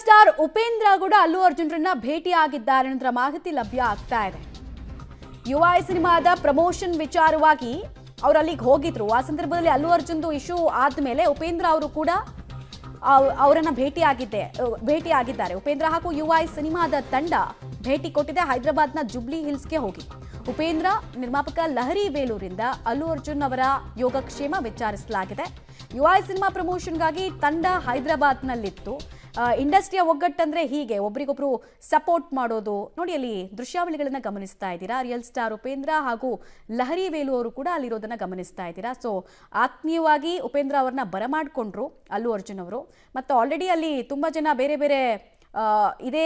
Star Upendra ಕೂಡ ಅಲ್ಲು ಅರ್ಜುನ್ರನ್ನ ಭೇಟಿಯಾಗಿದ್ದಾರೆ ಅನ್ನೋದ್ರ ಮಾಹಿತಿ ಲಭ್ಯ ಆಗ್ತಾ ಇದೆ. ಯುವ ಸಿನಿಮಾದ ಪ್ರಮೋಷನ್ ವಿಚಾರವಾಗಿ ಅವ್ರು ಅಲ್ಲಿಗೆ ಹೋಗಿದ್ರು. ಆ ಸಂದರ್ಭದಲ್ಲಿ ಅಲ್ಲು ಅರ್ಜುನ್ದು ಇಶ್ಯೂ ಆದ್ಮೇಲೆ ಉಪೇಂದ್ರ ಅವರು ಕೂಡ ಅವ್- ಅವರನ್ನ ಭೇಟಿ ಭೇಟಿಯಾಗಿದ್ದಾರೆ. ಉಪೇಂದ್ರ ಹಾಗೂ ಯುವ ಸಿನಿಮಾದ ತಂಡ ಭೇಟಿ ಕೊಟ್ಟಿದೆ. ಹೈದರಾಬಾದ್ನ ಜುಬ್ಲಿ ಹಿಲ್ಸ್ಗೆ ಹೋಗಿ. ಉಪೇಂದ್ರ ನಿರ್ಮಾಪಕ ಲಹರಿ ವೇಲೂರಿಂದ ಅಲ್ಲು ಅರ್ಜುನ್ ಅವರ ಯೋಗಕ್ಷೇಮ ವಿಚಾರಿಸಲಾಗಿದೆ. ಯುವ ಸಿನಿಮಾ ಪ್ರಮೋಷನ್ಗಾಗಿ ತಂಡ ಹೈದರಾಬಾದ್ನಲ್ಲಿತ್ತು. ಇಂಡಸ್ಟ್ರಿಯ ಒಗ್ಗಟ್ಟಂದ್ರೆ ಹೀಗೆ. ಒಬ್ರಿಗೊಬ್ರು ಸಪೋರ್ಟ್ ಮಾಡೋದು. ನೋಡಿ, ಅಲ್ಲಿ ದೃಶ್ಯಾವಳಿಗಳನ್ನ ಗಮನಿಸ್ತಾ ಇದ್ದೀರಾ? ರಿಯಲ್ ಸ್ಟಾರ್ ಉಪೇಂದ್ರ ಹಾಗೂ ಲಹರಿ ವೇಲು ಅವರು ಕೂಡ ಅಲ್ಲಿರೋದನ್ನ ಗಮನಿಸ್ತಾ ಇದ್ದೀರಾ? ಸೊ ಆತ್ಮೀಯವಾಗಿ ಉಪೇಂದ್ರ ಅವ್ರನ್ನ ಬರಮಾಡಿಕೊಂಡ್ರು ಅಲ್ಲು ಅರ್ಜುನ್ ಅವರು. ಮತ್ತು ಆಲ್ರೆಡಿ ಅಲ್ಲಿ ತುಂಬಾ ಜನ ಬೇರೆ ಬೇರೆ ಇದೇ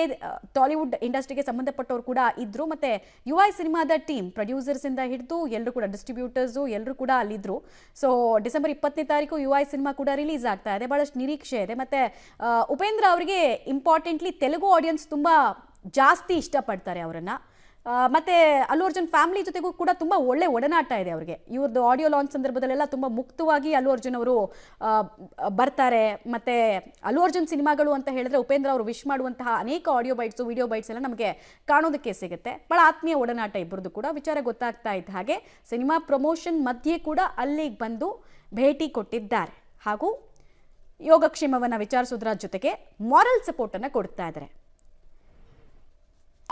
ಟಾಲಿವುಡ್ ಇಂಡಸ್ಟ್ರಿಗೆ ಸಂಬಂಧಪಟ್ಟವರು ಕೂಡ ಇದ್ರು ಮತ್ತೆ ಯು ಐ ಸಿನಿಮಾದ ಟೀಮ್ ಪ್ರೊಡ್ಯೂಸರ್ಸ್ ಇಂದ ಹಿಡಿದು ಎಲ್ಲರೂ ಕೂಡ ಡಿಸ್ಟ್ರಿಬ್ಯೂಟರ್ಸು ಎಲ್ಲರೂ ಕೂಡ ಅಲ್ಲಿದ್ರು. ಸೊ ಡಿಸೆಂಬರ್ ಇಪ್ಪತ್ತನೇ ತಾರೀಕು ಯು ಐ ಸಿನಿಮಾ ಕೂಡ ರಿಲೀಸ್ ಆಗ್ತಾ ಇದೆ. ಬಹಳಷ್ಟು ನಿರೀಕ್ಷೆ ಇದೆ. ಮತ್ತೆ ಉಪೇಂದ್ರ ಅವರಿಗೆ ಇಂಪಾರ್ಟೆಂಟ್ಲಿ ತೆಲುಗು ಆಡಿಯನ್ಸ್ ತುಂಬಾ ಜಾಸ್ತಿ ಇಷ್ಟಪಡ್ತಾರೆ ಅವರನ್ನ. ಮತ್ತೆ ಅಲ್ಲು ಅರ್ಜುನ್ ಫ್ಯಾಮಿಲಿ ಜೊತೆಗೂ ಕೂಡ ತುಂಬಾ ಒಳ್ಳೆ ಒಡನಾಟ ಇದೆ ಅವರಿಗೆ. ಇವ್ರದ್ದು ಆಡಿಯೋ ಲಾಂಚ್ ಸಂದರ್ಭದಲ್ಲೆಲ್ಲ ತುಂಬಾ ಮುಕ್ತವಾಗಿ ಅಲ್ಲು ಅರ್ಜುನ್ ಅವರು ಬರ್ತಾರೆ. ಮತ್ತೆ ಅಲ್ಲು ಅರ್ಜುನ್ ಸಿನಿಮಾಗಳು ಅಂತ ಹೇಳಿದ್ರೆ ಉಪೇಂದ್ರ ಅವರು ವಿಶ್ ಮಾಡುವಂತಹ ಅನೇಕ ಆಡಿಯೋ ಬೈಟ್ಸ್ ವಿಡಿಯೋ ಬೈಟ್ಸ್ ಎಲ್ಲ ನಮಗೆ ಕಾಣೋದಕ್ಕೆ ಸಿಗುತ್ತೆ. ಬಹಳ ಆತ್ಮೀಯ ಒಡನಾಟ ಇಬ್ಬರದ್ದು ಕೂಡ. ವಿಚಾರ ಗೊತ್ತಾಗ್ತಾ ಇದ್ದ ಹಾಗೆ ಸಿನಿಮಾ ಪ್ರಮೋಷನ್ ಮಧ್ಯೆ ಕೂಡ ಅಲ್ಲಿಗೆ ಬಂದು ಭೇಟಿ ಕೊಟ್ಟಿದ್ದಾರೆ. ಹಾಗೂ ಯೋಗಕ್ಷೇಮವನ್ನು ವಿಚಾರಿಸೋದ್ರ ಜೊತೆಗೆ ಮಾರಲ್ ಸಪೋರ್ಟನ್ನು ಕೊಡ್ತಾ ಇದ್ದಾರೆ